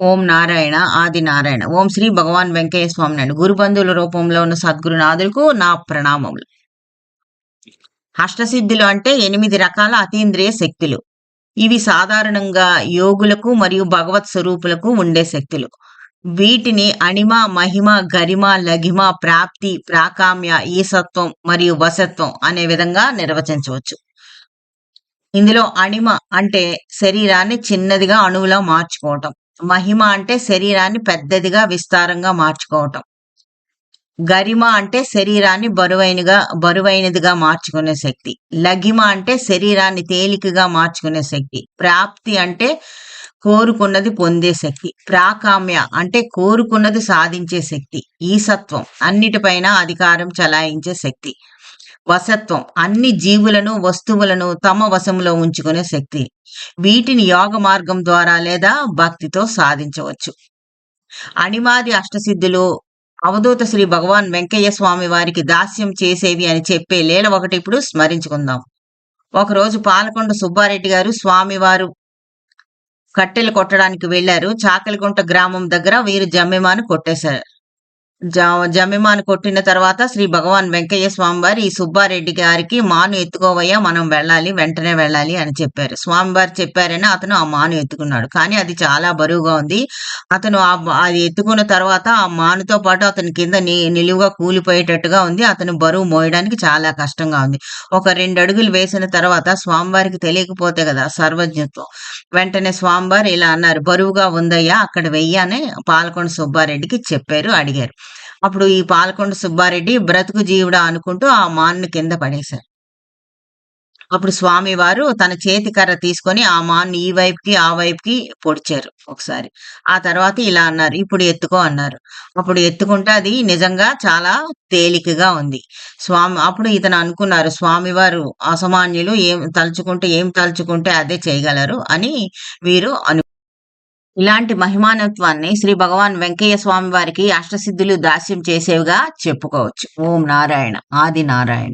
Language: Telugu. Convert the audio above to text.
ఓం నారాయణ ఆది నారాయణ. ఓం శ్రీ భగవాన్ వెంకయ్య స్వామి నాయుడు. గురుబంధువుల రూపంలో ఉన్న సద్గురునాథులకు నా ప్రణామములు. అష్టసిద్ధులు అంటే ఎనిమిది రకాల అతీంద్రియ శక్తులు. ఇవి సాధారణంగా యోగులకు మరియు భగవత్ స్వరూపులకు ఉండే శక్తులు. వీటిని అణిమ మహిమ గరిమ లఘిమ ప్రాప్తి ప్రాకామ్య ఈసత్వం మరియు వసత్వం అనే విధంగా నిర్వచించవచ్చు. ఇందులో అణిమ అంటే శరీరాన్ని చిన్నదిగా అణువులా మార్చుకోవటం. మహిమ అంటే శరీరాన్ని పెద్దదిగా విస్తారంగా మార్చుకోవటం. గరిమ అంటే శరీరాన్ని బరువైనగా బరువైనదిగా మార్చుకునే శక్తి. లగిమ అంటే శరీరాన్ని తేలికగా మార్చుకునే శక్తి. ప్రాప్తి అంటే కోరుకున్నది పొందే శక్తి. ప్రాకామ్య అంటే కోరుకున్నది సాధించే శక్తి. ఈసత్వం అన్నిటిపైన అధికారం చలాయించే శక్తి. వసత్వం అన్ని జీవులను వస్తువులను తమ వశంలో ఉంచుకునే శక్తి. వీటిని యోగ మార్గం ద్వారా లేదా భక్తితో సాధించవచ్చు. అణిమాది అష్టసిద్ధులు అవధూత శ్రీ భగవాన్ వెంకయ్య స్వామి వారికి దాస్యం చేసేవి అని చెప్పే లీల ఒకటి ఇప్పుడు స్మరించుకుందాం. ఒకరోజు పాలకొండ సుబ్బారెడ్డి గారు స్వామివారు కట్టెలు కొట్టడానికి వెళ్ళారు చాకలిగుంట గ్రామం దగ్గర వీరు జమ్మిమాను కొట్టేశారు. జమిమాను కొట్టిన తర్వాత శ్రీ భగవాన్ వెంకయ్య స్వామివారి ఈ సుబ్బారెడ్డి గారికి మాను ఎత్తుకోవయ్యా మనం వెళ్ళాలి వెంటనే వెళ్ళాలి అని చెప్పారు. స్వామివారు చెప్పారని అతను ఆ మాను ఎత్తుకున్నాడు. కానీ అది చాలా బరువుగా ఉంది. అతను అది ఎత్తుకున్న తర్వాత ఆ మానుతో పాటు అతని కింద నిలువుగా కూలిపోయేటట్టుగా ఉంది. అతను బరువు మోయడానికి చాలా కష్టంగా ఉంది. ఒక రెండు అడుగులు వేసిన తర్వాత స్వామివారికి తెలియకపోతే కదా సర్వజ్ఞత్వం. వెంటనే స్వామివారు ఇలా అన్నారు బరువుగా ఉందయ్యా అక్కడ వెయ్యని పాలకొండ సుబ్బారెడ్డికి చెప్పారు అడిగారు. అప్పుడు ఈ పాలకొండ సుబ్బారెడ్డి బ్రతుకు జీవుడా అనుకుంటూ ఆ మాన్ను కింద పడేశారు. అప్పుడు స్వామి వారు తన చేతి కర్ర తీసుకొని ఆ మాన్ను ఈ వైపుకి ఆ వైపుకి పొడిచారు ఒకసారి. ఆ తర్వాత ఇలా అన్నారు ఇప్పుడు ఎత్తుకో అన్నారు. అప్పుడు ఎత్తుకుంటే అది నిజంగా చాలా తేలికగా ఉంది. స్వామి అప్పుడు ఇతను అనుకున్నారు స్వామివారు అసామాన్యులు ఏం తలుచుకుంటే ఏం తలుచుకుంటే అదే చేయగలరు అని వీరు అను ఇలాంటి మహిమానత్వాన్ని శ్రీ భగవాన్ వెంకయ్య స్వామి వారికి అష్టసిద్ధులు దాస్యం చేసేవిగా చెప్పుకోవచ్చు. ఓం నారాయణ. ఆది నారాయణ.